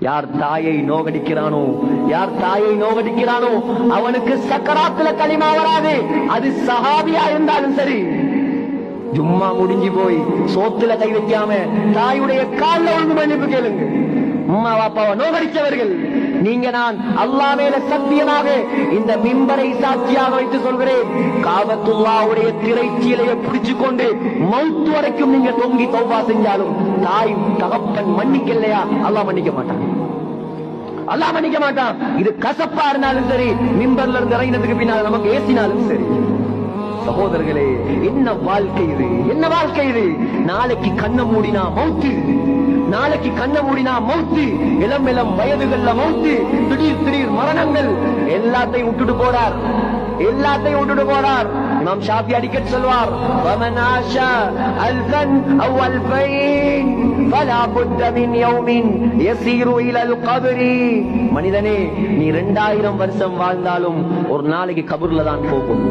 யார் தாயை நோகடிக்கிறானோ யார் தாயை நோகடிக்கிறானோ அவனுக்கு சக்கராத்துல களிமா வராது. அது சஹாபியா இருந்தாலும் சரி. ஜும்மா முடிஞ்சு போய் சோத்துல கை வைக்காம தாயுடைய கால்ல ஒழுங்கு மன்னிப்பு கேளுங்க. அம்மா பாப்பாவை நோகடித்தவர்கள். நீங்க நான் அல்லா மேல சத்தியமாக இந்த மிம்பரை சாட்சியாக வைத்து சொல்கிறேன். காபத்துல்லாவுடைய திரைச்சீலையை பிடிச்சு கொண்டு மவுத்து வரைக்கும் நீங்க தொங்கி தௌபா செஞ்சாலும் தாய் தகப்பன் மன்னிக்கலையா? அல்லா மன்னிக்க மாட்டான். அல்லாஹ் மன்னிக்க மாட்டான். இது கசப்பா இருந்தாலும் சரி மிம்பர்ல இருந்து இறங்கினதுக்கு பின்னால் நமக்கு ஏசினாலும் சரி. சகோதரர்களே என்ன வாழ்க்கை இது என்ன வாழ்க்கை இது நாளைக்கு கண்ண மூடினா மௌத்து நாளைக்கு கண்ண மூடினா மௌத்து இளம் இளம் வயதுகள்ல மௌத்து திடீர் திடீர் மரணங்கள் எல்லாத்தையும் விட்டுட்டு போறார் எல்லாத்தையும் விட்டுட்டு போறார் இமாம் ஷாஃபி அடிக்கடி சொல்வார் ومن عاش ألفا أو ألفين فلا بد من يوم يسير إلى القبر மனிதனே நீ ரெண்டாயிரம் வருஷம் வாழ்ந்தாலும் ஒரு நாளைக்கு கபூர்ல தான் போகும்